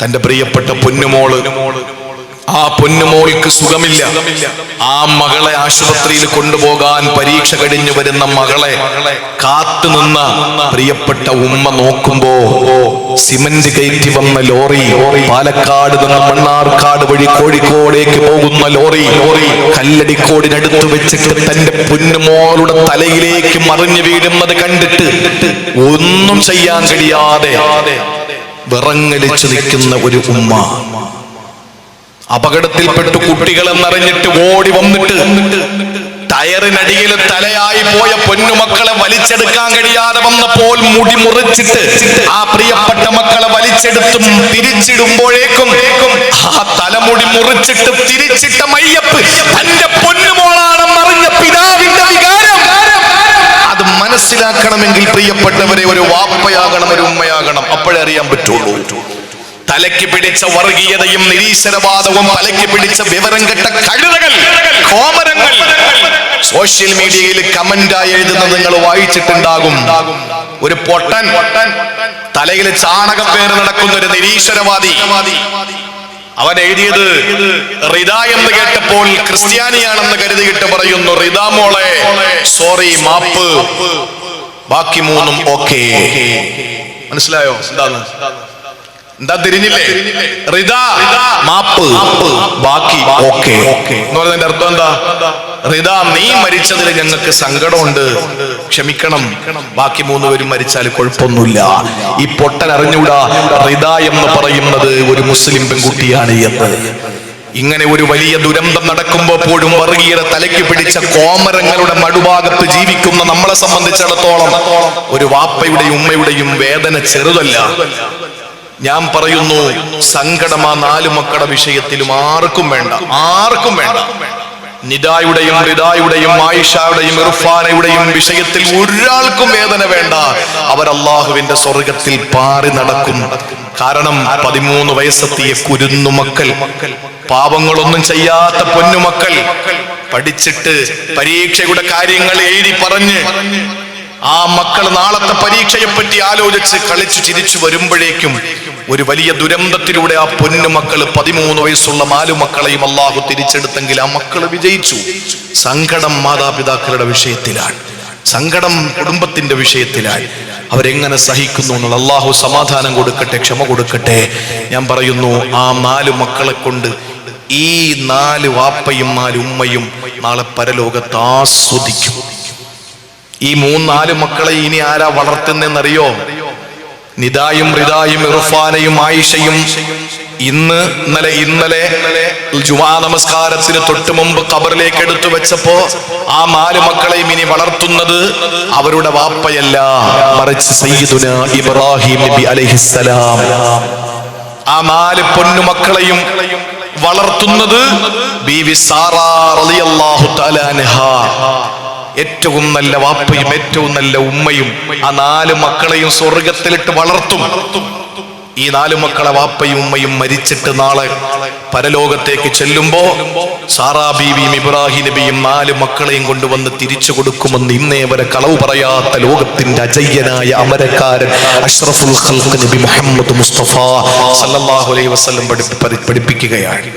തന്റെ പ്രിയപ്പെട്ട പൊന്നുമോൾ. ആ പൊന്നുമോൾക്ക് സുഖമില്ല. ആ മകളെ ആശുപത്രിയിൽ കൊണ്ടുപോകാൻ പരീക്ഷ കഴിഞ്ഞു വരുന്ന മകളെ കാത്തു നിന്ന പ്രിയപ്പെട്ട ഉമ്മ നോക്കുമ്പോ സിമന്റ് കയറ്റി വന്ന ലോറി പാലക്കാട് നിന്ന് മണ്ണാർക്കാട് വഴി കോഴിക്കോടേക്ക് പോകുന്ന ലോറി കല്ലടിക്കോടിനടുത്ത് വെച്ചിട്ട് തന്റെ പൊന്നുമോളുടെ തലയിലേക്ക് മറിഞ്ഞു വീഴുന്നത് കണ്ടിട്ട് ഒന്നും ചെയ്യാൻ കഴിയാതെ വിറങ്ങലിച്ചു നിൽക്കുന്ന ഒരു ഉമ്മ. അപകടത്തിൽപ്പെട്ടു കുട്ടികളെന്നറിഞ്ഞിട്ട് ഓടി വന്നിട്ട് ടയറിനടിയിൽ തലയായി പോയ പൊന്നുമക്കളെ വലിച്ചെടുക്കാൻ കഴിയാതെ വന്നപ്പോൾ മുടി മുറിച്ചിട്ട് ആ പ്രിയപ്പെട്ട മക്കളെ വലിച്ചെടുത്തും തിരിച്ചിടുമ്പോഴേക്കും ആ തലമുടി മുറിച്ചിട്ട് തിരിച്ചിട്ട മയ്യപ്പ് തന്റെ പൊന്നുമോളാണെന്ന് മനസ്സിലാക്കണമെങ്കിൽ പ്രിയപ്പെട്ടവരെ ഒരു വാപ്പയാകണം ഒരു ഉമ്മയാകണം. അപ്പോഴേ അറിയാൻ പറ്റുള്ളൂ. തലയ്ക്ക് പിടിച്ച വർഗീയതയും നിരീശ്വരവാദവും തലയ്ക്ക് പിടിച്ച വിവരം കെട്ട കഴുതകൾ കോമരങ്ങൾ സോഷ്യൽ മീഡിയയിൽ കമന്റായി എഴുതുന്നത് നിങ്ങൾ വായിച്ചിട്ടുണ്ടാകും. ഒരു പൊട്ടൻ തലയിൽ ചാണകം പേര് നടക്കുന്ന ഒരു നിരീശ്വരവാദി അവൻ എഴുതിയത് റിത എന്ന് കേട്ടപ്പോൾ ക്രിസ്ത്യാനിയാണെന്ന് കരുതിയിട്ട് പറയുന്നു റിത മോളെ സോറി മാപ്പ്. ബാക്കി മൂന്നും ഓക്കെ. മനസ്സിലായോ? എന്താണ്? എന്താ തിരിഞ്ഞില്ലേ? റിദ മാപ്പ്. ബാക്കി ഓക്കെ. എന്ന് അർത്ഥം എന്താ? റിത നീ മരിച്ചതിൽ ഞങ്ങൾക്ക് സങ്കടമുണ്ട്. ക്ഷമിക്കണം. ബാക്കി മൂന്ന് പേരും മരിച്ചാൽ കുഴപ്പമൊന്നുമില്ല. ഈ പൊട്ടൻ അറിഞ്ഞൂടാ റിത എന്ന് പറയുന്നത് ഒരു മുസ്ലിം പെൺകുട്ടിയാണ് എന്ന്. ഇങ്ങനെ ഒരു വലിയ ദുരന്തം നടക്കുമ്പോൾ പോലും വർഗീയത തലയ്ക്ക് പിടിച്ച കോമരങ്ങളുടെ മടുഭാഗത്ത് ജീവിക്കുന്ന നമ്മളെ സംബന്ധിച്ചിടത്തോളം ഒരു വാപ്പയുടെയും ഉമ്മയുടെയും വേദന ചെറുതല്ല. ഞാൻ പറയുന്നു സങ്കടം ആ നാല് മക്കളുടെ വിഷയത്തിലും ആർക്കും വേണ്ട ആർക്കും വേണ്ട. നിദായുടെയും റിദായുടെയും ആയിഷയുടെയും ഇർഫാനയുടെയും വിഷയത്തിൽ ഒരാൾക്കും വേദന വേണ്ട. അവരല്ലാഹുവിന്റെ സ്വർഗത്തിൽ പാറി നടക്കും. കാരണം പതിമൂന്ന് വയസ്സെത്തിയ കുരുന്നു മക്കൾ പാപങ്ങളൊന്നും ചെയ്യാത്ത പൊന്നുമക്കൾ പഠിച്ചിട്ട് പരീക്ഷയുടെ കാര്യങ്ങൾ എഴുതി പറഞ്ഞ് ആ മക്കൾ നാളത്തെ പരീക്ഷയെപ്പറ്റി ആലോചിച്ച് കളിച്ച് ചിരിച്ചു വരുമ്പോഴേക്കും ഒരു വലിയ ദുരന്തത്തിലൂടെ ആ പൊന്നു മക്കൾ പതിമൂന്ന് വയസ്സുള്ള നാലു മക്കളെയും അള്ളാഹു തിരിച്ചെടുത്തെങ്കിൽ ആ മക്കൾ വിജയിച്ചു. സങ്കടം മാതാപിതാക്കളുടെ വിഷയത്തിലാണ്. സങ്കടം കുടുംബത്തിന്റെ വിഷയത്തിലാണ്. അവരെങ്ങനെ സഹിക്കുന്നു എന്നുള്ള അള്ളാഹു സമാധാനം കൊടുക്കട്ടെ ക്ഷമ കൊടുക്കട്ടെ. ഞാൻ പറയുന്നു ആ നാല് മക്കളെ കൊണ്ട് ഈ നാല് വാപ്പയും നാല് ഉമ്മയും നാളെ പരലോകത്ത് ആസ്വദിക്കും. ഈ മൂന്നാൽ മക്കളെ ഇനി ആരാ വളർത്തുന്നെന്നറിയോ നിതായും റിതായും ഇർഫാനയും ആയിഷയും ഇന്ന് ഇന്നലെ ഇന്നലെ ജുമാ നമസ്കാരത്തിന് തൊട്ട് മുമ്പ് കബറിലേക്ക് എടുത്തു വെച്ചപ്പോ ആ നാല് മക്കളെയും ഇനി വളർത്തുന്നത് അവരുടെ വാപ്പയല്ല മറിച്ച് സയ്യിദുന ഇബ്രാഹിം നബി അലൈഹിസ്സലാം. ആ നാല് പൊന്നുമക്കളെയും വളർത്തുന്നത് ബീവി റളിയല്ലാഹു തആല ഏറ്റവും നല്ല വാപ്പയും ഏറ്റവും നല്ല ഉമ്മയും ആ നാല് മക്കളെയും സ്വർഗത്തിലിട്ട് വളർത്തും. ഈ നാലു മക്കളെ വാപ്പയും ഉമ്മയും മരിച്ചിട്ട് നാളെ പരലോകത്തേക്ക് ചെല്ലുമ്പോ സാറാ ബീവിയും ഇബ്രാഹിം നബിയും നാല് മക്കളെയും കൊണ്ടുവന്ന് തിരിച്ചു കൊടുക്കുമെന്ന് ഇന്നേ വരെ കളവ് പറയാത്ത ലോകത്തിന്റെ അജയ്യനായ അമരക്കാരൻ അഷ്റഫുൽ നബി മുഹമ്മദ് മുസ്തഫ സല്ലല്ലാഹു അലൈഹി വസല്ലം പഠി- പഠി- പഠിപ്പിക്കുകയാണ്.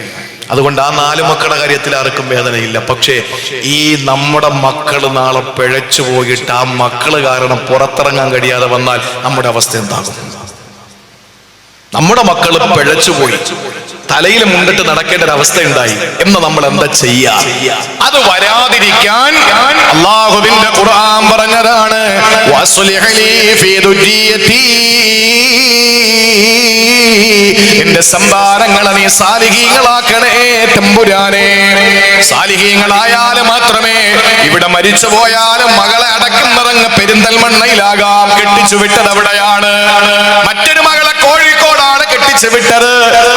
അതുകൊണ്ട് ആ നാല് മക്കളുടെ കാര്യത്തിൽ ആർക്കും വേദനയില്ല. പക്ഷേ ഈ നമ്മുടെ മക്കൾ നാളെ പിഴച്ചു പോയിട്ട് ആ മക്കൾ കാരണം പുറത്തിറങ്ങാൻ കഴിയാതെ വന്നാൽ നമ്മുടെ അവസ്ഥ എന്താകും? നമ്മുടെ മക്കൾ പിഴച്ചുപോയി തലയിൽ മുണ്ടിട്ട് നടക്കേണ്ട ഒരു അവസ്ഥ ഉണ്ടായി. എന്ന് നമ്മൾ എന്താ ചെയ്യാ? അത് വരാതിരിക്കാൻ അള്ളാഹുവിന്റെ ഖുർആൻ പറഞ്ഞതാണ്. എന്റെ സംഭാരങ്ങളെ നീ സാലിഹീങ്ങളാക്കണേ തമ്പുരാനെ. സാലിഹീങ്ങളായാലും മാത്രമേ ഇവിടെ മരിച്ചു പോയാലും മകളെ അടക്കം നിറങ്ങ പെരിന്തൽമണ്ണയിലാകാം. കെട്ടിച്ചു വിട്ടത് അവിടെയാണ്. മറ്റൊരു വിട്ടത്.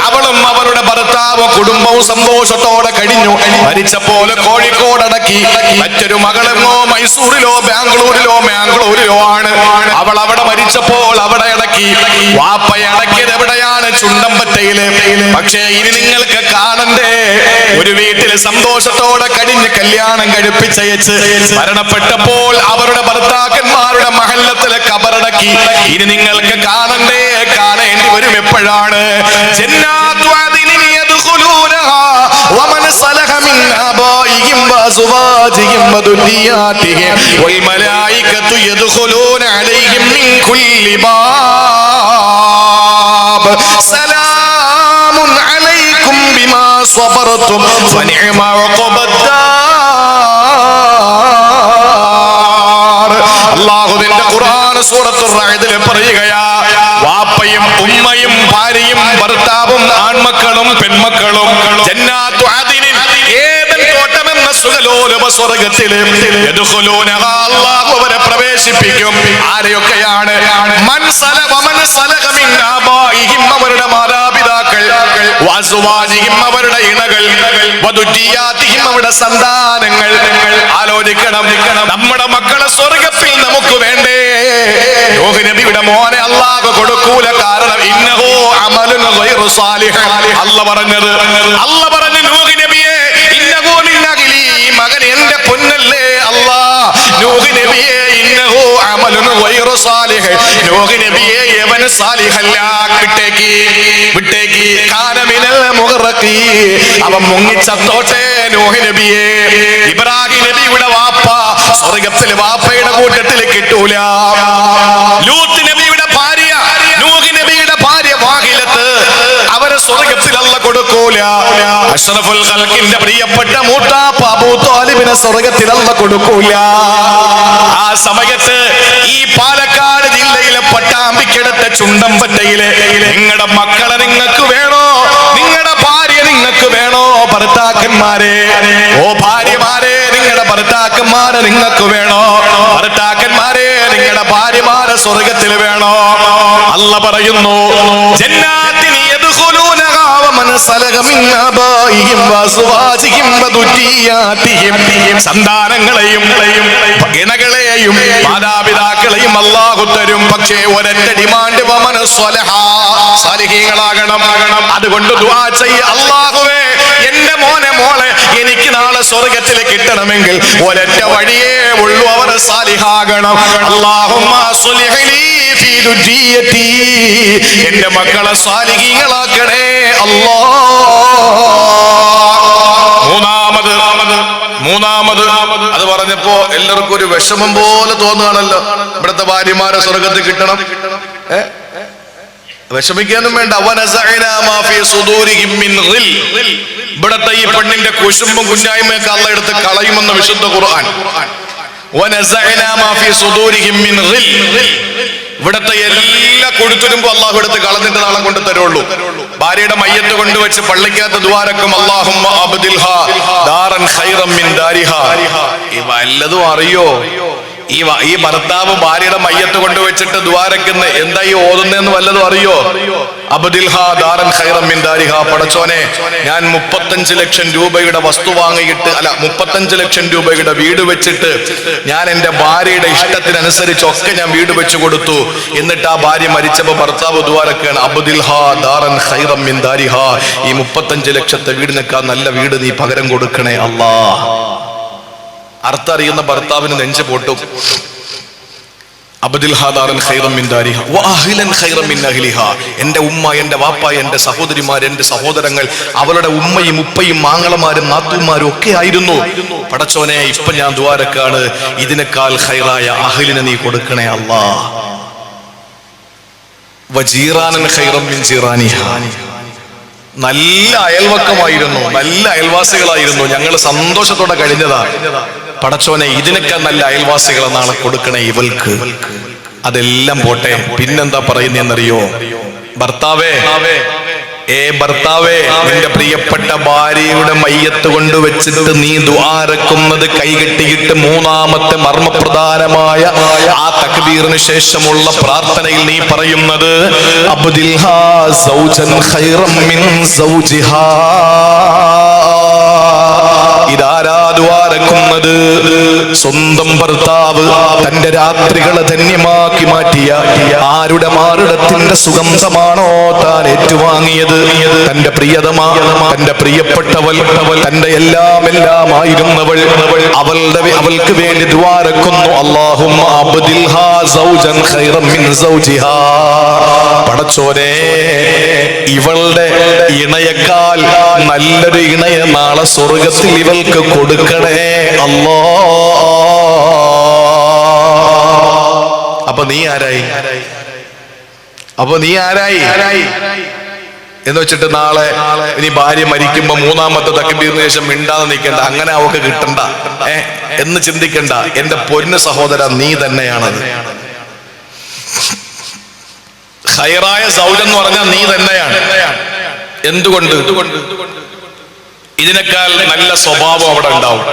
അവളും അവളുടെ ഭർത്താവും കുടുംബവും സന്തോഷത്തോടെ കഴിഞ്ഞു. മരിച്ച പോലെ കോഴിക്കോട് അടക്കി മറ്റൊരു മകളെങ്ങോ മൈസൂരിലോ ബാംഗ്ലൂരിലോ മാംഗ്ലൂരിലോ ആണ്. അവൾ അവിടെ മരിച്ചപ്പോൾ അവിടെ അടക്കി. വാപ്പയെ അടക്കിയത് എവിടെയാണ്? ചുണ്ടമ്പറ്റയിൽ. പക്ഷേ ഇനി നിങ്ങൾക്ക് കാണണ്ടേ? ഒരു വീട്ടിൽ സന്തോഷത്തോടെ കഴിഞ്ഞ് കല്യാണം കഴിപ്പിച്ചയച്ച് മരണപ്പെട്ടപ്പോൾ അവരുടെ ഭർത്താക്കന്മാരുടെ മഹല്ലത്തിലെ കബറടക്കി. ഇനി നിങ്ങൾക്ക് കാണണ്ടേ? കാണേണ്ടി വരും എപ്പോഴാണ്? ജന്നാത്തു അദ്നിൻ യദ്ഖുലൂനഹാ വമൻ സലഹ മിൻ ആബായിഹിം വഅസ്വാജിഹിം വദുരിയാതിഹിം വൽമലായികത്തു യദ്ഖുലൂന അലൈഹിം മിൻ കുല്ലി ബാബ്. സലാമുൻ അലൈക്കും ബിമാ ഫനിഅമ ഖുർആൻ സൂറത്തുർ റഅദിൽ പറയുകയാ പെൺമക്കളും തോട്ടമെന്ന അവരെ പ്രവേശിപ്പിക്കും. ആരെയൊക്കെയാണ്? മൻ സല വമൻ മിൻ ആബായിഹിം അവരുടെ അവരുടെ ഇണകൾ. അവരുടെ സന്താനങ്ങൾ. ആലോചിക്കണം നമ്മുടെ മക്കളെ സ്വർഗത്തിൽ നമുക്ക് വേണ്ടേ? നബിയുടെ മോനെ അള്ളാഹ് കൊടുക്കൂല കാരണം ഇന്നഹോ അമലുൻ അല്ല പറഞ്ഞത് അല്ല പറഞ്ഞു നോഹ് നബിയെ ഇന്നഹോ നിന്നകിലി മകൻ എന്റെ പൊന്നല്ലേ അല്ലാ നോഹ് നബിയെ അവൻ മുങ്ങിച്ചത്തോട്ടെ നോഹ് നബിയെ. ഇബ്രാഹിം നബിയുടെ വാപ്പ സ്വർഗത്തിൽ വാപ്പയുടെ കൂട്ടത്തിൽ കിട്ടൂല. ലൂത്ത് നബിയുടെ ഭാര്യ നൂഹ് നബിയുടെ ഭാര്യ വാഹിലത്ത്. അവരെ സ്വർഗത്തിൽ കൊടുക്കൂല. അഷ്റഫുൽ ഖൽക്കിന്റെ പ്രിയപ്പെട്ട മൂത്താപ്പ അബൂ താലിബിനെ സ്വർഗത്തിൽ അല്ല കൊടുക്കൂല. ആ സമയത്ത് ഈ പാലക്കാട് ജില്ലയിലെ പട്ടാമ്പിക്കടുത്ത ചുണ്ടമ്പറ്റയിലെ നിങ്ങളുടെ മക്കളെ നിങ്ങൾക്ക് വേണോ? നിങ്ങളുടെ ഭാര്യ നിങ്ങൾക്ക് വേണോ? ഭർത്താക്കന്മാരെ. ഓ ഭാര്യമാരെ നിങ്ങളുടെ ഭർത്താക്കന്മാരെ നിങ്ങൾക്ക് വേണോ? ഭർത്താക്കന്മാരെ നിങ്ങളുടെ ഭാര്യമാരെ സ്വർഗത്തിൽ വേണോ? അല്ല പറയുന്നു ജന്നാത്തിനി യദ്ഖുലൂനഹാ സന്താനങ്ങളെയും ഇണകളെയും മാതാപിതാക്കളെയും അല്ലാഹു തരും. പക്ഷേ ഒരൊറ്റ ഡിമാൻഡ് സ്വലഹ സാലിഹീങ്ങളാകണം. അതുകൊണ്ട് ദുആ ചെയ്യ. അല്ലാഹുവേ എന്റെ മോനെ മോളെ എനിക്ക് നാളെ സ്വർഗത്തിൽ കിട്ടണമെങ്കിൽ ഒരൊറ്റ വഴിയേ ഉള്ളൂ അവർ സാലിഹാകണം. എന്റെ മക്കളെ സാലിഹീങ്ങളാക്കണേ അല്ലോ. മൂന്നാമത് മൂന്നാമത് അത് പറഞ്ഞപ്പോ എല്ലാവർക്കും ഒരു വിഷമം പോലെ തോന്നുകയാണല്ലോ. ഇവിടുത്തെ ഭാര്യമാരെ സ്വർഗത്തിൽ കിട്ടണം. ഏ? വിഷമിക്കാനും വേണ്ട. ഇവിടത്തെ ഈ പെണ്ണിന്റെ കുശുമ്പും കുഞ്ഞായ്മയൊക്കെ അള്ള എടുത്ത് കളയുമെന്ന് വിശുദ്ധ ഖുർആൻ. ഇവിടത്തെ എല്ലാ കൊഴുത്തുരുമ്പും അള്ളാഹു എടുത്ത് കളഞ്ഞിട്ട് നാളെ കൊണ്ട് തരുള്ളൂ. ഭാര്യയുടെ മയ്യത്ത് കൊണ്ടുവച്ച് പള്ളിക്കകത്ത് ദ്വാരക്കും അള്ളാഹും വല്ലതും അറിയോ? ഈ ഈ ഭർത്താവ് ഭാര്യയുടെ മയ്യത്ത് കൊണ്ടുവച്ചിട്ട് ദ്വാരക്കുന്ന. എന്താ ഈ ഓതുന്നതെന്ന് വല്ലതും അറിയോ? പടച്ചോനെ ഞാൻ മുപ്പത്തഞ്ച് ലക്ഷം രൂപയുടെ വസ്തു വാങ്ങിയിട്ട് അല്ല മുപ്പത്തഞ്ച് ലക്ഷം രൂപയുടെ വീട് വെച്ചിട്ട് ഞാൻ എന്റെ ഭാര്യയുടെ ഇഷ്ടത്തിനനുസരിച്ചൊക്കെ ഞാൻ വീട് വെച്ചു കൊടുത്തു. എന്നിട്ട് ആ ഭാര്യ മരിച്ചപ്പോ ഭർത്താവ് ദ്വാരക്കാണ്. അബ്ദിൽഹ ദാറൻ ഖൈറം മിൻ ദാരിഹ. ഈ മുപ്പത്തഞ്ച് ലക്ഷത്തെ വീടിനേക്കാൾ നല്ല വീട് നീ പകരം കൊടുക്കണേ അല്ലാ അർത്ഥറിയുന്ന ഭർത്താവിന് നെഞ്ച് പൊട്ടും. എന്റെ ഉമ്മ എന്റെ വാപ്പ എന്റെ സഹോദരിമാർ എന്റെ സഹോദരങ്ങൾ അവളുടെ ഉമ്മയും ഉപ്പയും മാങ്ങളമാരും നാത്തുമാരും ഒക്കെ ആയിരുന്നു. പടച്ചോനെ ഇപ്പൊ ഞാൻ ദ്വാരക്കാണ് ഇതിനേക്കാൾ ഹൈറായ അഹ്ലിനെ നീ കൊടുക്കണേ അല്ലാ. മിൻ നല്ല അയൽവക്കമായിരുന്നു. നല്ല അയൽവാസികളായിരുന്നു. ഞങ്ങൾ സന്തോഷത്തോടെ കഴിഞ്ഞതാ. പടച്ചോനെ ഇതിനൊക്കെ നല്ല അയൽവാസികളെ നാളെ കൊടുക്കണേ ഇവൾക്ക്. അതെല്ലാം പോട്ടെ പിന്നെന്താ പറയുന്നറിയോ ഭർത്താവേ ഏ ഭർത്താവേ നിന്റെ പ്രിയപ്പെട്ട ഭാര്യയുടെ മയ്യത്ത് കൊണ്ട് വെച്ചിട്ട് നീ ദ്വാരക്കുന്നത് കൈകെട്ടിയിട്ട് മൂന്നാമത്തെ മർമ്മപ്രധാനമായ ആ തക്ബീറിന് ശേഷമുള്ള പ്രാർത്ഥനയിൽ നീ പറയുന്നത് അബ്ദിൽഹാ സൗജൻ ഖൈറം മിൻ സൗജിഹാ. ദ്വാരക്കുന്നത് സ്വന്തം ഭർത്താവ് തന്റെ രാത്രികളെ ധന്യമാക്കി മാറ്റിയ ആരുടെ മാറിടത്തിന്റെ സുഗന്ധമാണോ താൻ ഏറ്റുവാങ്ങിയത്? തന്റെ പ്രിയതമാ തന്റെ പ്രിയപ്പെട്ടവൾ തന്റെ എല്ലാം എല്ലാം ആയിരുന്നവൾ അവളുടെ അവൾക്ക് വേണ്ടി ദ്വാരക്കുന്നു. അള്ളാഹും പടച്ചോനെ ഇവളുടെ ഇണയേക്കാൾ നല്ലൊരു ഇണയെ നാളെ സ്വർഗത്തിൽ ഇവൾക്ക് കൊടുക്കണേ. അല്ലോ. അപ്പൊ നീ ആരായി? അപ്പൊ നീ ആരായി? എന്ന് വെച്ചിട്ട് നാളെ ഇനി ഭാര്യ മരിക്കുമ്പോ മൂന്നാമത്തെ തക്കിമ്പീറിന് ശേഷം മിണ്ടാതെ നിൽക്കണ്ട. അങ്ങനെ അവക്ക് കിട്ടണ്ട. ഏ എന്ന് ചിന്തിക്കണ്ട. എന്റെ പൊന്നു സഹോദര നീ തന്നെയാണത്. ഹൈറായ സൗജ് എന്ന് പറഞ്ഞാൽ നീ തന്നെയാണ്. എന്തുകൊണ്ട്? ഇതിനേക്കാൾ നല്ല സ്വഭാവം അവിടെ ഉണ്ടാവും.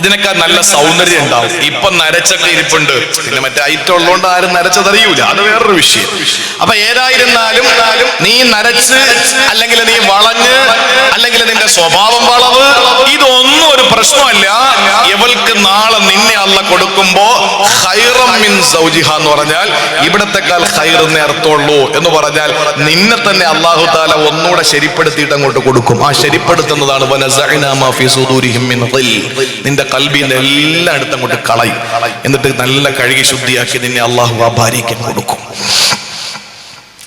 ഇതിനേക്കാൾ നല്ല സൗന്ദര്യം ഉണ്ടാവും. ഇപ്പൊ നരച്ചൊക്കെ ഇരിപ്പുണ്ട്. പിന്നെ മറ്റേ ഐറ്റം ഉള്ളതുകൊണ്ട് ആരും നരച്ചതറിയൂല അത് വേറൊരു വിഷയം. അപ്പൊ ഏതായിരുന്നാലും നീ നരച്ച് അല്ലെങ്കിൽ നീ വളഞ്ഞ് അല്ലെങ്കിൽ നിന്റെ സ്വഭാവം വളവ് ഇതൊന്നും ഒരു പ്രശ്നമല്ല. ഇവൾക്ക് നാളെ നിന്നെ അല്ല കൊടുക്കുമ്പോ ഖൈറം മിൻ സൗജിഹ എന്ന് പറഞ്ഞാൽ ഇവിടത്തെക്കാൾ ഖൈറെന്നേ അർത്ഥമുള്ളൂ എന്ന് പറഞ്ഞാൽ നിന്നെ തന്നെ അള്ളാഹു താല ഒന്നുകൂടെ ശരിപ്പെടുത്തിയിട്ട് അങ്ങോട്ട് കൊടുക്കും. ആ ശരിപ്പെടുത്തുന്നതാണ് നിന്റെ കൽബിന്റെ എല്ലാ അടുത്തും കൊണ്ട് കളയും. എന്നിട്ട് നല്ല കഴുകി ശുദ്ധിയാക്കി നിന്നെ അള്ളാഹു ഭാര്യയ്ക്ക് കൊടുക്കും.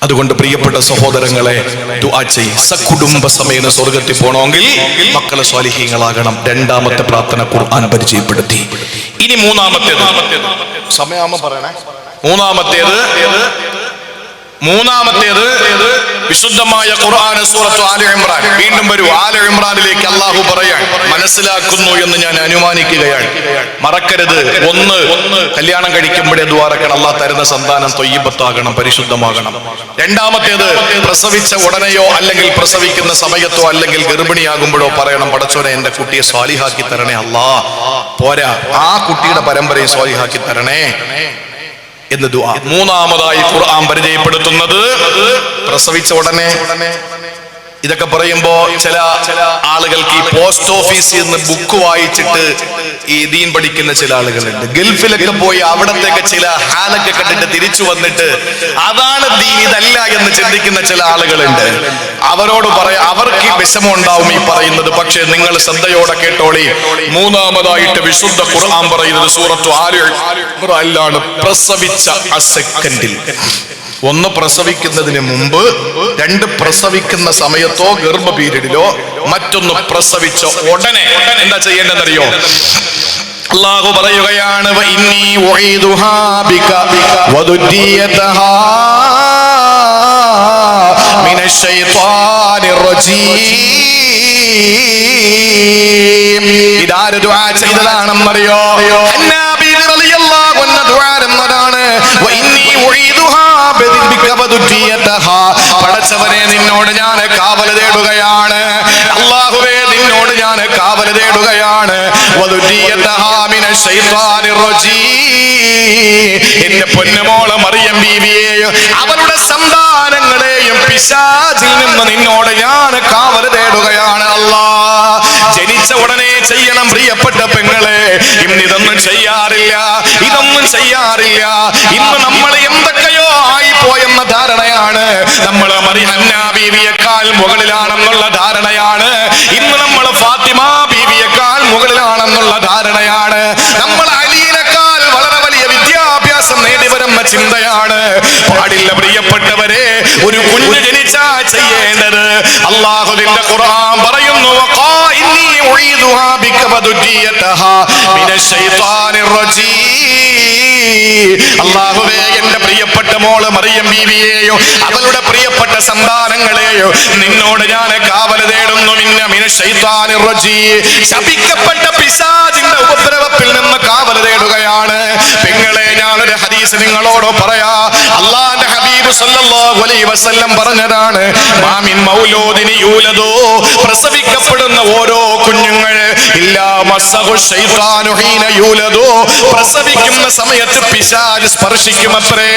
അതുകൊണ്ട് പ്രിയപ്പെട്ട സഹോദരങ്ങളെ. സകുടുംബ സ്വർഗത്തിൽ പോകണമെങ്കിൽ മക്കളെ സ്വാലിഹീങ്ങളാകണം. രണ്ടാമത്തെ പ്രാർത്ഥന ഖുർആൻ പരിചയപ്പെടുത്തി. ഇനി മൂന്നാമത്തേത്. സമയാമ പറയണേ. മൂന്നാമത്തേത്. മൂന്നാമത്തേത്. വിശുദ്ധമായ ഖുർആൻ സൂറത്ത് ആല ഇമ്രാൻ. വീണ്ടും വരൂ. ആല ഇമ്രാനിലേക്ക് അള്ളാഹു പറയാൻ മനസ്സിലാക്കുന്നു എന്ന് ഞാൻ അനുമാനിക്കുകയാണ്. മറക്കരുത്. ഒന്ന് കല്യാണം കഴിക്കുമ്പോഴേ ദ്വാരക്കണം അള്ളാഹ് തരുന്ന സന്താനം തൊയ്യബത്താകണം പരിശുദ്ധമാകണം. രണ്ടാമത്തേത് പ്രസവിച്ച ഉടനെയോ അല്ലെങ്കിൽ പ്രസവിക്കുന്ന സമയത്തോ അല്ലെങ്കിൽ ഗർഭിണിയാകുമ്പോഴോ പറയണം പടച്ചോനെ എന്റെ കുട്ടിയെ സ്വാലിഹാക്കി തരണേ അല്ലാ പോരാ. ആ കുട്ടിയുടെ പരമ്പരയെ സ്വാലിഹാക്കി തരണേ. എന്ന് ദുആ. മൂന്നാമതായി ഖുർആൻ പരിചയപ്പെടുത്തുന്നത്. പ്രസവിച്ച ഉടനെ. ഇതൊക്കെ പറയുമ്പോ ചില ആളുകൾക്ക് ഈ പോസ്റ്റ് ഓഫീസിൽ നിന്ന് ബുക്ക് വായിച്ചിട്ട് ഈ ദീൻ പഠിക്കുന്ന ചില ആളുകളുണ്ട്. ഗൾഫിലൊക്കെ പോയി അവിടത്തേക്ക് ചില ഹാലൊക്കെ കണ്ടിട്ട് തിരിച്ചു വന്നിട്ട് അതാണ് ദീൻ ഇതല്ല എന്ന് ചിന്തിക്കുന്ന ചില ആളുകളുണ്ട്. അവരോട് പറയാ അവർക്ക് വിഷമം ഉണ്ടാവും ഈ പറയുന്നത്. പക്ഷെ നിങ്ങൾ ശ്രദ്ധയോടെ കേട്ടോളി. മൂന്നാമതായിട്ട് വിശുദ്ധ ഖുർആൻ പറയുന്നത് സൂറത്തു ആലു ഖുർആനിലാണ് പ്രസവിച്ച ആ സെക്കൻഡിൽ ഒന്ന് പ്രസവിക്കുന്നതിന് മുമ്പ് രണ്ട് പ്രസവിക്കുന്ന സമയത്തോ ഗർഭ പീരീഡിലോ മറ്റൊന്ന് പ്രസവിച്ച ഉടനെ. എന്താ ചെയ്യേണ്ടതെന്നറിയോ? അള്ളാഹു പറയുകയാണ് "വ ഇന്നി ഉഈദുഹാ എന്റെ പൊന്നമോളെ മറിയം ബീവിയെയും അവളുടെ സന്താനങ്ങളെയും പിശാചിൽ നിന്ന് നിന്നോട് ഞാൻ കാവൽ തേടുകയാണ് അല്ലാ. ജനിച്ച ഉടനെ ചെയ്യണം പ്രിയപ്പെട്ട പെങ്ങളെ. ഇന്ന് ഇതൊന്നും ചെയ്യാറില്ല ഇതൊന്നും ചെയ്യാറില്ല. ഇന്ന് നമ്മൾ എന്തൊക്കെയോ ആയിപ്പോയെന്ന ധാരണയാണ്. നമ്മൾ മറിഹന്ന ബീവിയേക്കാൾ മുകളിലാണെന്നുള്ള ധാരണയാണ്. ഒരു കുഞ്ഞ് ജനിച്ചാ ചെയ്യേണ്ടത് അള്ളാഹുവിന്റെ ഖുർആൻ പറയുന്നു "വഖാ ഇന്നി ഉഈദുഹാ ബിക മിനശ് ശൈത്വാനിർ റജീം." അള്ളാഹുവേ എന്റെ പ്രിയപ്പെട്ട മോൾ മറിയം ബീവിയെയോ അവളുടെ പ്രിയപ്പെട്ട സന്താനങ്ങളെയോ നിന്നോട് ഞാൻ കാവൽ തേടുന്നു. ശപിക്കപ്പെട്ട പിശാചിന്റെ ഉപദ്രവത്തിൽ നിന്ന് കാവൽ തേടുകയാണ്. പെങ്ങളെ ഞാനൊരു ഹദീസ് നിങ്ങളോട് പറയാ. അള്ളാന്റെ ഹബീബ് സല്ലല്ലാഹു അലൈഹി വസല്ലം പറഞ്ഞതാണ് മാമിൻ മൗലൂദിനി യൂലദോ. പ്രസവിക്കപ്പെടുന്ന ഓരോ പ്രസവിക്കുന്ന സമയത്ത് പിശാച് സ്പർശിക്കുമത്രേ.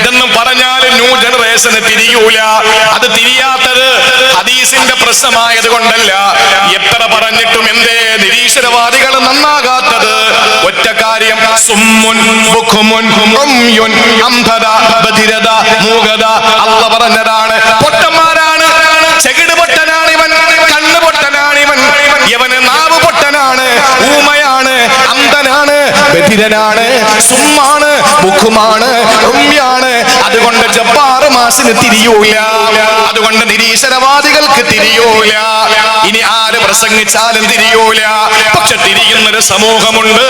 ഇതെന്നും പറഞ്ഞാൽ ന്യൂ ജനറേഷന് തിരിയൂല. അത് തിരിയാത്തത് ഹദീസ് ഹദീസിന്റെ പ്രശ്നമായത് കൊണ്ടല്ല എത്ര പറഞ്ഞിട്ടും എന്തേ നിരീശ്വരവാദികൾ നന്നാകാത്തത്. ഒറ്റ കാര്യം അന്ധത ബധിരത മൂകത. അല്ല പറഞ്ഞതാണ് ബധിരനാണ് സുമ്മാണ് മുഖുമാണ് ഉമ്യാണ് അതുകൊണ്ട് ജപ്പാറ് മാസിന് തിരിയൂല. അതുകൊണ്ട് നിരീശ്വരവാദികൾക്ക് തിരിയൂല. ഇനി ആര് പ്രസംഗിച്ചാലും തിരിയൂല. പക്ഷെ തിരിയുന്നൊരു സമൂഹമുണ്ട്.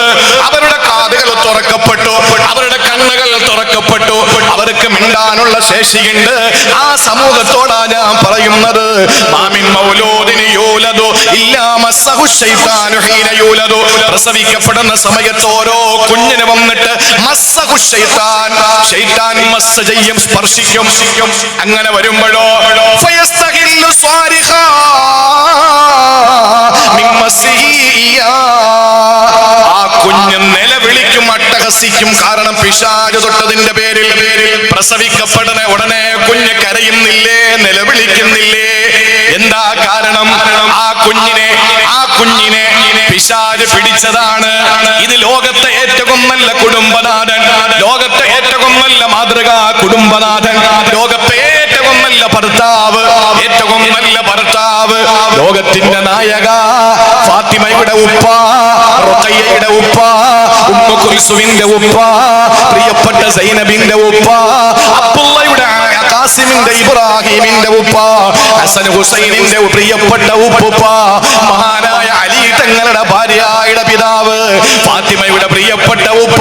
അവരുടെ കാതുകൾ തുറക്കപ്പെട്ടു. അവരുടെ കണ്ണുകൾ തുറക്കപ്പെട്ടു. അവർക്ക് മിണ്ടാനുള്ള ശേഷിയുണ്ട്. ആ സമൂഹത്തോടാ ഞാൻ പറയുന്നത്. മാമിൻ മൗലോദിന് യൂലദു ഇല്ലാ സഹുശൈത്താനുഹീന ശൈത്താനു ഹീന യൂലദു. പ്രസവിക്കപ്പെടുന്ന സമയത്ത് ഓരോ കുഞ്ഞിന് വന്നിട്ട് മസ്സ ചെയ്യും സ്പർശിക്കും. അങ്ങനെ വരുമ്പോഴോ ആ കുഞ്ഞ് നിലവിളിക്കും അട്ടഹസിക്കും. കാരണം പിശാച് തൊട്ടതിന്റെ പേരിൽ പ്രസവിക്കപ്പെടുന്ന ഉടനെ കുഞ്ഞ് കരയുന്നില്ലേ? നിലവിളിക്കുന്നില്ലേ എന്താ കാരണം ആ കുഞ്ഞിനെ ആ കുഞ്ഞിനെ പിടിച്ചതാണ് ഇത് ലോകത്തെ ഏറ്റവും നല്ല കുടുംബനാഥൻ. ലോകത്തെ ഏറ്റവും നല്ല മാതൃകാ കുടുംബനാഥൻ. ലോകത്തെ ഏറ്റവും നല്ല ഭർത്താവ്. ഏറ്റവും നല്ല ഭർത്താവ്. ലോകത്തിന്റെ നായക ഫാത്തിമയുടെ ഉപ്പ റുഖയ്യയുടെ ഉപ്പ ഉമ്മ കുൽസുവിന്റെ ഉപ്പ പ്രിയപ്പെട്ട സൈനബിന്റെ ഉപ്പ അബ്ദുള്ളയുടെ ഖാസിമിന്റെ ഇബ്രാഹിമിന്റെ ഉപ്പ ഹസൻ ഹുസൈനിന്റെ പ്രിയപ്പെട്ട ഉപ്പുപ്പ മഹാനായ തങ്ങളുടെ ഭാര്യയുടെ പിതാവ് ഫാത്തിമയുടെ പ്രിയപ്പെട്ട ഉപ്പ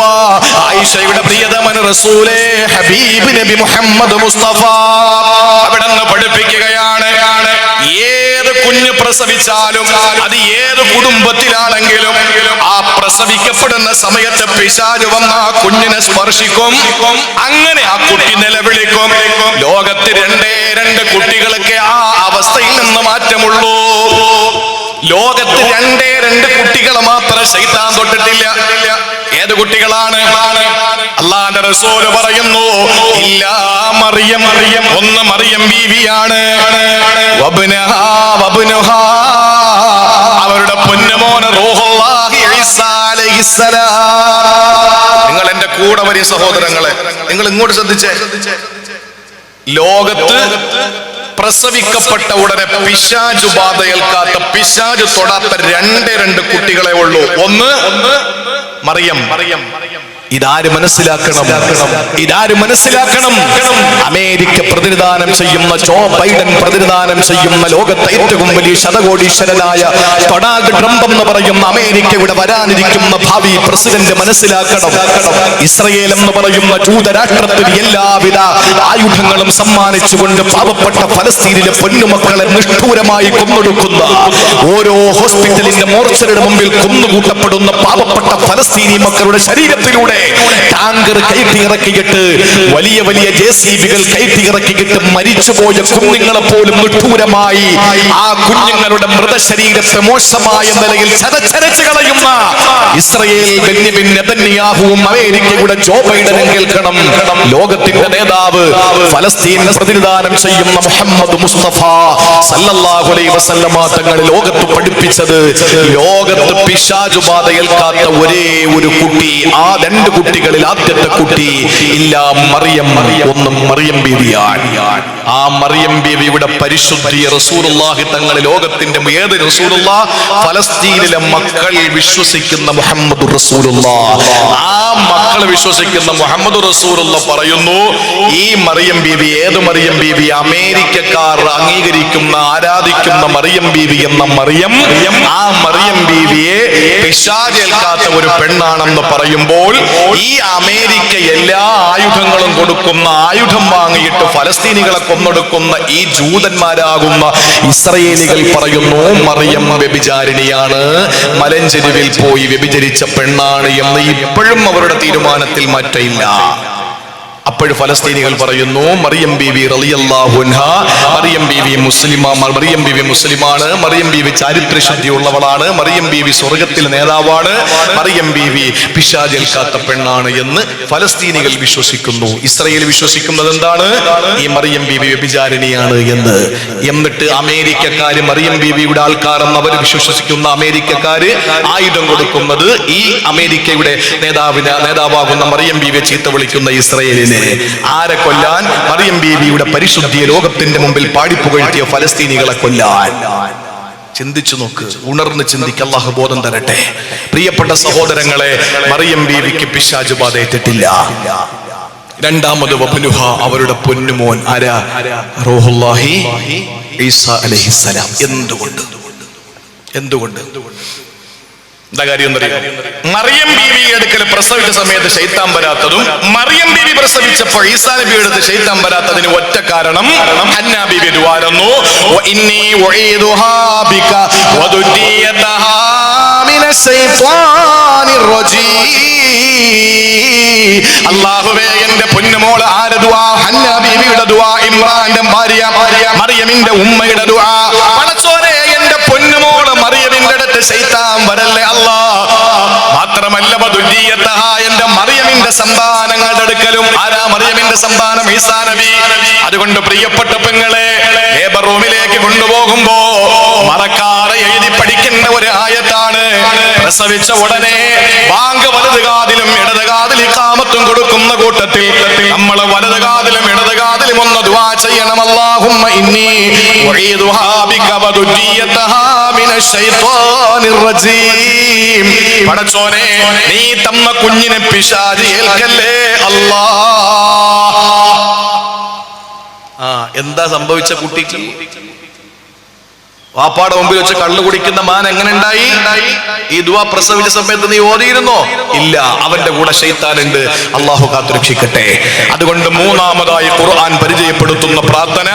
ആയിഷയുടെ പ്രിയതമൻ റസൂലേ ഹബീബ് നബി മുഹമ്മദ് മുസ്തഫ. അവിടെ നിന്ന് പഠിപ്പിക്കുകയാണ് ഏത് കുഞ്ഞ് പ്രസവിച്ചാലും അത് ഏത് കുടുംബത്തിലാണെങ്കിലും ആ പ്രസവിക്കപ്പെടുന്ന സമയത്ത് പിശാജ് വന്ന ആ കുഞ്ഞിനെ സ്പർശിക്കും. അങ്ങനെ ആ കുട്ടി നിലവിളിക്കും. ലോകത്ത് രണ്ടേ രണ്ട് കുട്ടികളൊക്കെ ആ അവസ്ഥയിൽ നിന്ന് മാറ്റമുള്ളൂ. ലോകത്ത് രണ്ടേ രണ്ട് കുട്ടികളെ മാത്രം ശൈത്താൻ തൊട്ടിട്ടില്ല. ഏത് കുട്ടികളാണ്? അള്ളാന്റെ റസൂൽ പറയുന്നു ഇല്ല മറിയം മറിയം. ഒന്ന് മറിയം ബീവിയാണ്. അവരുടെ പൊന്നുമോന്. നിങ്ങൾ എന്റെ കൂടെ വരും സഹോദരങ്ങളെ. നിങ്ങൾ ഇങ്ങോട്ട് ശ്രദ്ധിച്ചേ. ലോകത്ത് പ്രസവിക്കപ്പെട്ട ഉടനെ പിശാജു ബാധ ഏൽക്കാത്ത പിശാജു തൊടാത്ത രണ്ടേ രണ്ട് കുട്ടികളെ ഉള്ളൂ. ഒന്ന് മറിയം മറിയം. ഇതാര് മനസ്സിലാക്കണം? ഇതാര് മനസ്സിലാക്കണം? അമേരിക്ക പ്രതിനിധാനം ചെയ്യുന്ന ജോ ബൈഡൻ പ്രതിനിധാനം ചെയ്യുന്ന ലോകത്തെ ഏറ്റവും വലിയ ശതകോടീശ്വരനായ ഡൊണാൾഡ് ട്രംപ് എന്ന് പറയുന്ന അമേരിക്കയുടെ വരാനിരിക്കുന്ന ഭാവി പ്രസിഡന്റ് മനസ്സിലാക്കണം. ഇസ്രയേൽ എന്ന് പറയുന്ന ജൂതരാഷ്ട്രത്തിന് എല്ലാവിധ ആയുധങ്ങളും സമ്മാനിച്ചുകൊണ്ട് പാവപ്പെട്ട ഫലസ്തീനിലെ പൊന്നുമക്കളെ നിഷ്ഠൂരമായി കൊന്നൊടുക്കുന്ന ഓരോ ഹോസ്പിറ്റലിന്റെ മോർച്ചറിയുടെ മുമ്പിൽ കൊന്നുകൂട്ടപ്പെടുന്ന പാവപ്പെട്ട ഫലസ്തീനി മക്കളുടെ ശരീരത്തിലൂടെ ടാങ്കർ കയറ്റി ഇറക്കിയിട്ട് വലിയ വലിയ ജെ സി ബികൾ കയറ്റി ഇറക്കിയിട്ട് മരിച്ചുപോയ കുഞ്ഞുങ്ങളെ പോലും നിഷ്ഠൂരമായി ആ കുഞ്ഞുങ്ങളുടെ മൃതശരീരത്തെ മോശമായ നിലയിൽ ചതച്ചരച്ച് കളയുന്ന ഇസ്രയേൽ ബെന്യമിൻ നെതന്യാഹുവും അമേരിക്കയുടെ ജോ ബൈഡനും കേൾക്കണം. ലോകത്തിന്റെ നേതാവ് ഫലസ്തീനെ പ്രതിനിധാനം ചെയ്യുന്ന മുഹമ്മദ് മുസ്തഫ സല്ലല്ലാഹു അലൈഹി വസല്ലമ തങ്ങൾ ലോകത്ത് പഠിപ്പിച്ചത്. ലോകത്ത് പിശാചു ബാധ ഏൽക്കാത്ത ഒരേ ഒരു കുട്ടി ആ രണ്ട് കുട്ടികളിൽ ആദ്യത്തെ കുട്ടി ഇല്ല മറിയം ഒന്നും മറിയം ബീവിയാണ് ആ മറിയം ബീവിയുടെ പരിശുദ്ധി റസൂലുള്ളാഹി തങ്ങൾ ലോകത്തിന്റെ ഏത് റസൂലുള്ള? ഫലസ്തീനിലെ മക്കൾ വിശ്വസിക്കുന്ന മുഹമ്മദ് റസൂലുള്ള. ആ മക്കൾ വിശ്വസിക്കുന്ന മുഹമ്മദ് റസൂലുള്ള പറയുന്നു ഈ മറിയം ബീവി ഏത് മറിയം ബീവി അമേരിക്കക്കാർ അംഗീകരിക്കുന്ന ആരാധിക്കുന്ന മറിയം ബീവി എന്ന മറിയം ആ മറിയം ബീവിയെ പിശാചേൽക്കാത്ത ഒരു പെണ്ണാണെന്ന് പറയുമ്പോൾ ഈ അമേരിക്ക എല്ലാ ആയുധങ്ങളും കൊടുക്കുന്ന ആയുധം വാങ്ങിയിട്ട് ഫലസ്തീനികളെ കൊന്നൊടുക്കുന്ന ഈ ജൂതന്മാരാകുന്ന ഇസ്രയേലികൾ പറയുന്നു മറിയം വ്യഭിചാരിണിയാണ്. മലഞ്ചെരുവിൽ പോയി വ്യഭിചരിച്ച പെണ്ണാണ് എന്ന് ഇപ്പോഴും അവരുടെ തീരുമാനത്തിൽ മാറ്റമില്ല. അപ്പൊ അപ്പോഴും ഫലസ്തീനികൾ പറയുന്നു മറിയം ബീവി റളിയല്ലാഹു അൻഹ മറിയം ബീവി മുസ്ലിമ മറിയം ബീവി മുസ്ലിമാണ് മറിയം ബീവി ചാരിത്രശുദ്ധിയുള്ളവളാണ് മറിയം ബീവി സ്വർഗത്തിൽ നേതാവാണ് മറിയം ബീവി പിശാചേൽക്കാത്ത പെണ്ണാണ് എന്ന് ഫലസ്തീനികൾ വിശ്വസിക്കുന്നു. ഇസ്രയേൽ വിശ്വസിക്കുന്നത് എന്താണ്? ഈ മറിയം ബീവി വ്യഭിചാരിണിയാണ് എന്ന്. എന്നിട്ട് അമേരിക്കക്കാര് മറിയം ബീവിയുടെ ആൾക്കാരെന്ന് അവർ വിശ്വസിക്കുന്ന അമേരിക്കക്കാര് ആയുധം കൊടുക്കുന്നത് ഈ അമേരിക്കയുടെ നേതാവിന് നേതാവാകുന്ന മറിയം ബീവിയെ ചീത്ത വിളിക്കുന്ന ഇസ്രയേലിനെ. ആരെ കൊല്ലാൻ? മറിയം ബീവിയുടെ പരിശുദ്ധിയെ ലോകത്തിന്റെ മുമ്പിൽ പാടിപ്പുകഴ്ത്തിയ ഫലസ്തീനികളെ കൊല്ലാൻ. ചിന്തിച്ചു നോക്ക് ഉണർന്ന് ചിന്തിക്ക അള്ളാഹു ബോധം തരട്ടെ. പ്രിയപ്പെട്ട സഹോദരങ്ങളെ മറിയം ബീവിക്ക് പിശാജ് ബാധയേറ്റിട്ടില്ല. രണ്ടാമത് വബ്നുഹ അവരുടെ പൊന്നുമോൻ ആരാ? റൂഹുല്ലാഹി ഈസ അലൈഹിസ്സലാം. എന്തുകൊണ്ട്? എന്തുകൊണ്ട്? എന്താ കാര്യം മറിയം ബീവി അടുക്കൽ പ്രസവിച്ച സമയത്ത് ശൈത്താൻ വരാത്തതും മറിയം ബീവി പ്രസവിച്ചപ്പോൾ ഈസാ നബി എടുത്ത് ശൈത്താൻ വരാത്തതിന് ഒറ്റ കാരണം ഹന്ന ബീവി ദുആരുന്നു അള്ളാഹുവേ എന്റെ പൊന്നുമോൾ ആരെ ദുആ ഹന്ന ബീവിയുടെ ദുആ ഇമ്രാന്റെ ഭാര്യ മറിയമിന്റെ ഉമ്മയുടെ പൊന്നുമോൾ മറിയമിന്റെ അടുത്ത് ശൈത്താൻ വരല്ലേ അല്ലാ. മാത്രമല്ല എന്റെ മറിയമിന്റെ സന്താനങ്ങളുടെ അടുക്കലും ആരാ മറിയമിന്റെ സന്താനം? ഈസാ നബി. അതുകൊണ്ട് പ്രിയപ്പെട്ട പെങ്ങളെ ലേബർ റൂമിലേക്ക് കൊണ്ടുപോകുമ്പോ മറക്കാതെ എഴുതി പഠിക്കേണ്ട ഒരു ആയത്താണ് പ്രസവിച്ച ഉടനെ ബാങ്ക് വലത് കാതിലും ഇടത് കാതിൽ കാമത്തും കൊടുക്കുന്ന കൂട്ടത്തിൽ നമ്മൾ വലത് കാതിലും ഇടത് കാതിലും ഒന്ന് ദുവാ ചെയ്യണം. അല്ലാഹുമ്മ ഇന്നി റജീം. പടച്ചോനെ നീ തമ്മ കുഞ്ഞിനെ പിശാചി ഏൽക്കല്ലേ? അല്ലാ. ആ എന്താ സംഭവിച്ച കുട്ടിക്ക് വാപ്പാടെ മുമ്പിൽ വെച്ച് കള്ളു കുടിക്കുന്ന മാൻ എങ്ങനെ ഉണ്ടായി? ഈ ദുവ പ്രസവിച്ച സമയത്ത് നീ ഓതിയിരുന്നോ? ഇല്ല അവന്റെ കൂടെ ശൈത്താനുണ്ട് അള്ളാഹു കാത്തുരക്ഷിക്കട്ടെ. അതുകൊണ്ട് മൂന്നാമതായി ഖുർആൻ പരിചയപ്പെടുത്തുന്ന പ്രാർത്ഥന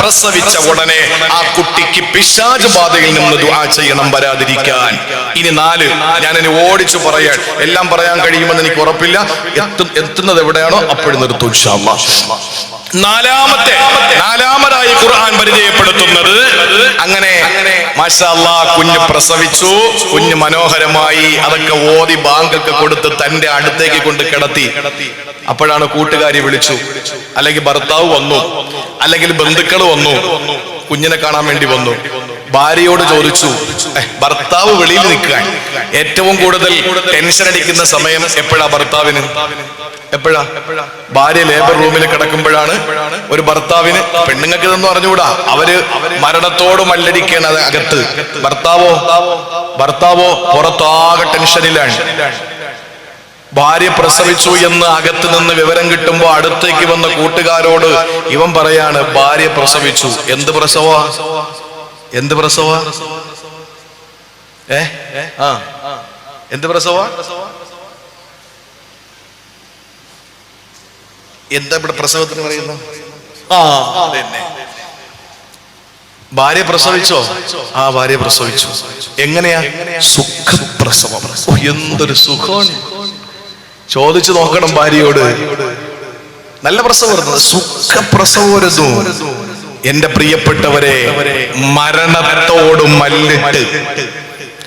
പ്രസവിച്ച ഉടനെ ആ കുട്ടിക്ക് പിശാജ് ബാധയിൽ നിന്ന് ദുആ ചെയ്യണം വരാതിരിക്കാൻ. ഇനി നാല് ഞാൻ ഇനി ഓടിച്ചു പറയാൻ. എല്ലാം പറയാൻ കഴിയുമെന്ന് എനിക്ക് ഉറപ്പില്ല. എത്തു എത്തുന്നത് എവിടെയാണോ അപ്പോഴും നിർത്തും. നാലാമത്തെ നാലാമതായി ഖുർആൻ പരിചയപ്പെടുത്തുന്നത് അങ്ങനെ മാഷാ അല്ലാ കുഞ്ഞ് പ്രസവിച്ചു കുഞ്ഞ് മനോഹരമായി അതൊക്കെ ഓതി ബാങ്കൊക്കെ കൊടുത്ത് തന്റെ അടുത്തേക്ക് കൊണ്ട് കിടത്തി. അപ്പോഴാണ് കൂട്ടുകാരി വിളിച്ചു. അല്ലെങ്കിൽ ഭർത്താവ് വന്നു. അല്ലെങ്കിൽ ബന്ധുക്കൾ വന്നു. കുഞ്ഞിനെ കാണാൻ വേണ്ടി വന്നു. ഭാര്യയോട് ചോദിച്ചു ഭർത്താവ് വെളിയിൽ നിൽക്കാൻ. ഏറ്റവും കൂടുതൽ ടെൻഷൻ അടിക്കുന്ന സമയം എപ്പോഴാ ഭർത്താവിന്? എപ്പോഴാ? ഭാര്യ ലേബർ റൂമിൽ കിടക്കുമ്പോഴാണ് ഒരു ഭർത്താവിന് പെണ്ണുങ്ങൾക്ക് ഇതൊന്നും അറിഞ്ഞുകൂടാ? അവർ മരണത്തോട് മല്ലടിക്കണത് അകത്ത്. ഭർത്താവോ? ഭർത്താവോ പുറത്താകെ ടെൻഷനിലാണ്. ഭാര്യ പ്രസവിച്ചു എന്ന് അകത്ത് നിന്ന് വിവരം കിട്ടുമ്പോ അടുത്തേക്ക് വന്ന കൂട്ടുകാരോട് ഇവൻ പറയാണ് ഭാര്യ പ്രസവിച്ചു. എന്ത് പ്രസവ എന്ത് പ്രസവ ഏ? ആ. എന്ത് പ്രസവ എന്താ ഇവിടെ പ്രസവത്തിന് പറയുന്നു ആ. അതെന്നെ. ഭാര്യ പ്രസവിച്ചോ? ആ ഭാര്യ പ്രസവിച്ചു. എങ്ങനെയാ? സുഖപ്രസവം. എന്തൊരു സുഖമാണ്. ചോദിച്ചു നോക്കണം ഭാര്യയോട്. നല്ല പ്രസവം സുഖപ്രസവരുന്നു എന്റെ പ്രിയപ്പെട്ടവരെ മരണത്തോട് മല്ലിട്ട്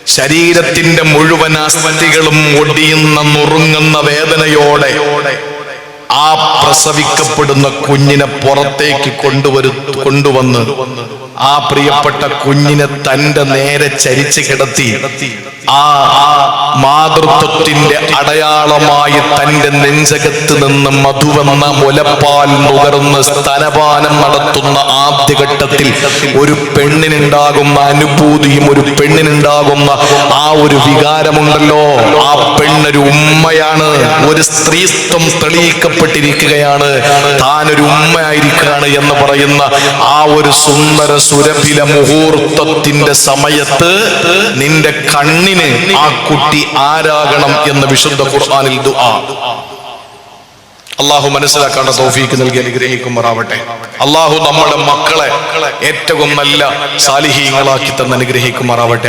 ശരീരത്തിന്റെ മുഴുവൻ അസ്ഥികളും ഒടിയുന്ന നുറുങ്ങുന്ന വേദനയോടെ ആ പ്രസവിക്കപ്പെടുന്ന കുഞ്ഞിനെ പുറത്തേക്ക് കൊണ്ടുവരു കൊണ്ടുവന്ന് ആ പ്രിയപ്പെട്ട കുഞ്ഞിനെ തന്റെ നേരെ ചരിച്ചു കിടത്തി. ആ മാതൃത്വത്തിന്റെ അടയാളമായി തന്റെ നെഞ്ചകത്ത് നിന്ന് മധുവെന്ന മുലപ്പാൽ നുകർന്ന് സ്തനപാനം നടത്തുന്ന ആദ്യഘട്ടത്തിൽ ഒരു പെണ്ണിനുണ്ടാകുന്ന അനുഭൂതിയും ഒരു പെണ്ണിനുണ്ടാകുന്ന ആ ഒരു വികാരമുണ്ടല്ലോ. ആ പെണ്ണൊരു ഉമ്മയാണ്. ഒരു സ്ത്രീത്വം തെളിയിക്കപ്പെട്ടിരിക്കുകയാണ്. താനൊരു ഉമ്മയായിരിക്കുകയാണ് എന്ന് പറയുന്ന ആ ഒരു സുന്ദര സുരഭില മുഹൂർത്തത്തിന്റെ സമയത്ത് നിന്റെ കണ്ണിന് ആ കുട്ടി ആരാകണം എന്ന് വിശുദ്ധ ഖുർആനിൽ ദുആ. അള്ളാഹു മനസ്സിലാക്കേണ്ട തോഫീക്ക് നൽകി അനുഗ്രഹിക്കുമാറാവട്ടെ. അള്ളാഹു നമ്മുടെ മക്കളെ ഏറ്റവും നല്ല സാലിഹീങ്ങളാക്കി തന്നെ അനുഗ്രഹിക്കുമാറാവട്ടെ.